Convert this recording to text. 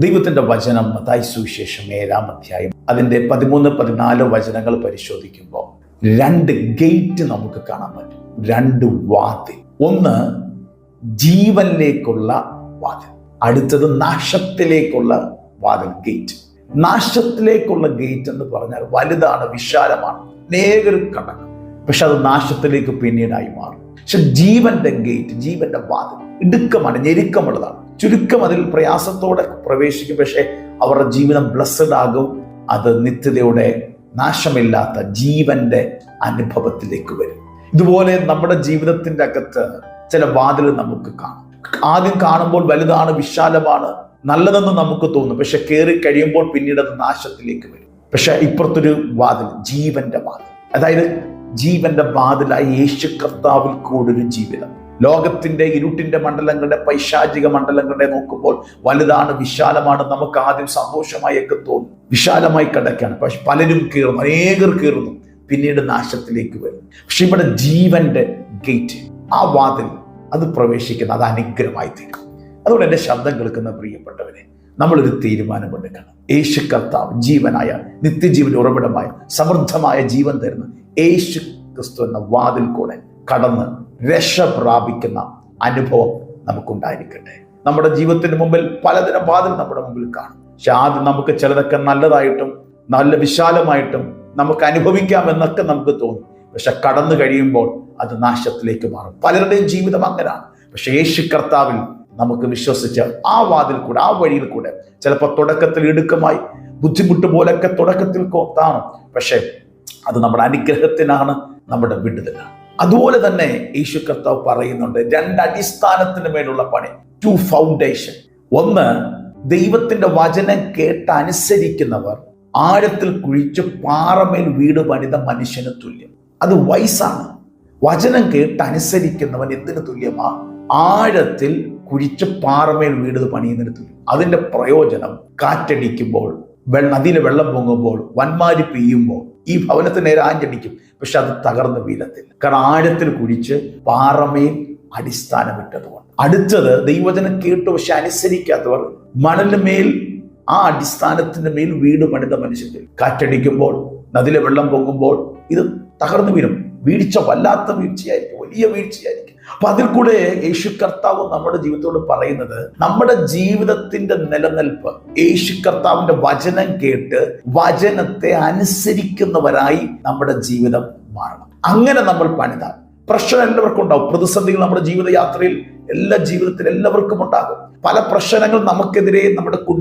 ദൈവത്തിന്റെ വചനം മതായി സുവിശേഷം ഏഴാം അധ്യായം അതിന്റെ പതിമൂന്ന് പതിനാല് വചനങ്ങൾ പരിശോധിക്കുമ്പോൾ രണ്ട് ഗേറ്റ് നമുക്ക് കാണാൻ പറ്റും. രണ്ട് വാതിൽ. ഒന്ന് ജീവനിലേക്കുള്ള വാതിൽ. അടുത്തത് നാശത്തിലേക്കുള്ള വാതിൽ ഗേറ്റ്. നാശത്തിലേക്കുള്ള ഗേറ്റ് എന്ന് പറഞ്ഞാൽ വലുതാണ് വിശാലമാണ് അനേകരും കടക്കും. പക്ഷെ അത് നാശത്തിലേക്ക് പിന്നീടായി മാറും. പക്ഷെ ജീവന്റെ ഗേറ്റ് ജീവന്റെ വാതിൽ ഇടുക്കമാണ് ഞെരുക്കമുള്ളതാണ് ചുരുക്കം അതിൽ പ്രയാസത്തോടെ പ്രവേശിക്കും. പക്ഷേ അവരുടെ ജീവിതം ബ്ലസ്സഡ് ആകും. അത് നിത്യതയുടെ നാശമില്ലാത്ത ജീവന്റെ അനുഭവത്തിലേക്ക് വരും. ഇതുപോലെ നമ്മുടെ ജീവിതത്തിന്റെ അകത്ത് ചില വാതിൽ നമുക്ക് കാണും. ആദ്യം കാണുമ്പോൾ വലുതാണ് വിശാലമാണ് നല്ലതെന്ന് നമുക്ക് തോന്നും. പക്ഷെ കയറി കഴിയുമ്പോൾ പിന്നീട് അത് നാശത്തിലേക്ക് വരും. പക്ഷെ ഇപ്പുറത്തൊരു വാതിൽ ജീവന്റെ വാതിൽ. അതായത് ജീവന്റെ വാതിലായി യേശു കർത്താവിൽ കൂടൊരു ജീവിതം. ലോകത്തിന്റെ ഇരുട്ടിന്റെ മണ്ഡലങ്ങളുടെ പൈശാചിക മണ്ഡലങ്ങളുടെ നോക്കുമ്പോൾ വലുതാണ് വിശാലമാണ് നമുക്ക് ആദ്യം സന്തോഷമായൊക്കെ തോന്നും. വിശാലമായി കിടക്കുകയാണ്. പക്ഷെ പലരും കീറുന്നു. അനേകർ കീറുന്നു. പിന്നീട് നാശത്തിലേക്ക് വരും. പക്ഷെ ഇവിടെ ജീവന്റെ ഗേറ്റ് ആ വാതിൽ അത് പ്രവേശിക്കുന്ന അത് അനുഗ്രഹമായി തീരും. അതുകൊണ്ട് എന്റെ ശബ്ദം കേൾക്കുന്ന പ്രിയപ്പെട്ടവരെ നമ്മളൊരു തീരുമാനമെടുക്കണം. യേശു കർത്താവ് ജീവനായ നിത്യജീവൻ ഉറവിടമായ സമൃദ്ധമായ ജീവൻ തരുന്ന യേശു ക്രിസ്തു എന്ന വാതിൽ കൂടെ കടന്ന് രക്ഷ പ്രാപിക്കുന്ന അനുഭവം നമുക്കുണ്ടായിരിക്കട്ടെ. നമ്മുടെ ജീവിതത്തിന് മുമ്പിൽ പലതരം വാതിൽ നമ്മുടെ മുമ്പിൽ കാണും. പക്ഷെ ആദ്യം നമുക്ക് ചിലതൊക്കെ നല്ലതായിട്ടും നല്ല വിശാലമായിട്ടും നമുക്ക് അനുഭവിക്കാം എന്നൊക്കെ നമുക്ക് തോന്നും. പക്ഷെ കടന്നു കഴിയുമ്പോൾ അത് നാശത്തിലേക്ക് മാറും. പലരുടെയും ജീവിതം അങ്ങനെയാണ്. പക്ഷെ യേശു കർത്താവിൽ നമുക്ക് വിശ്വസിച്ച് ആ വാതിൽ കൂടെ ആ വഴിയിൽ കൂടെ ചിലപ്പോൾ തുടക്കത്തിൽ ഇടുക്കമായി ബുദ്ധിമുട്ട് പോലൊക്കെ തുടക്കത്തിൽ കോത്താണ് പക്ഷെ അത് നമ്മുടെ അനുഗ്രഹത്തിനാണ് നമ്മുടെ വിടുതലാണ്. അതുപോലെ തന്നെ യേശു കർത്താവ് പറയുന്നുണ്ട് രണ്ട് അടിസ്ഥാനത്തിന് മേലുള്ള പണി ടു ഫൗണ്ടേഷൻ ഒന്ന് ദൈവത്തിന്റെ വചനം കേട്ട് അനുസരിക്കുന്നവർ ആഴത്തിൽ കുഴിച്ച് പാറമേൽ വീട് പണിത മനുഷ്യന് തുല്യം. അത് വയസ്സാണ്. വചനം കേട്ട് അനുസരിക്കുന്നവൻ എന്തിനു തുല്യമാ? ആഴത്തിൽ കുഴിച്ച് പാറമേൽ വീട് പണിയുന്നതിന് തുല്യം. അതിന്റെ പ്രയോജനം കാറ്റടിക്കുമ്പോൾ നദിയിലെ വെള്ളം പൊങ്ങുമ്പോൾ വന്മാരി പെയ്യുമ്പോൾ ഈ ഭവനത്തിന് നേരെ ആഞ്ഞടിക്കും. പക്ഷെ അത് തകർന്ന് വീഴത്തില്ല. കാരണം ആഴത്തിൽ കുഴിച്ച് പാറമേൽ അടിസ്ഥാനമിട്ടതുകൊണ്ട്. അടുത്തത് ദൈവജനം കേട്ടു പക്ഷെ അനുസരിക്കാത്തവർ മണലുമേൽ ആ അടിസ്ഥാനത്തിന്റെ മേൽ വീട് പണിത മനുഷ്യർ കാറ്റടിക്കുമ്പോൾ നദിയിലെ വെള്ളം പൊങ്ങുമ്പോൾ ഇത് തകർന്നു വീഴും. വീഴ്ച വല്ലാത്ത വീഴ്ചയായിരിക്കും വലിയ വീഴ്ചയായിരിക്കും. അപ്പൊ അതിൽ കൂടെ യേശു കർത്താവ് നമ്മുടെ ജീവിതത്തോട് പറയുന്നത് നമ്മുടെ ജീവിതത്തിന്റെ നിലനിൽപ്പ് യേശു കർത്താവിന്റെ വചനം കേട്ട് വചനത്തെ അനുസരിക്കുന്നവരായി നമ്മുടെ ജീവിതം മാറണം. അങ്ങനെ നമ്മൾ പണിതാൽ പ്രശ്നം എല്ലാവർക്കും ഉണ്ടാവും പ്രതിസന്ധികൾ നമ്മുടെ ജീവിതയാത്രയിൽ എല്ലാ ജീവിതത്തിൽ എല്ലാവർക്കും ഉണ്ടാകും. പല പ്രശ്നങ്ങൾ നമുക്കെതിരെ നമ്മുടെ കുടുംബ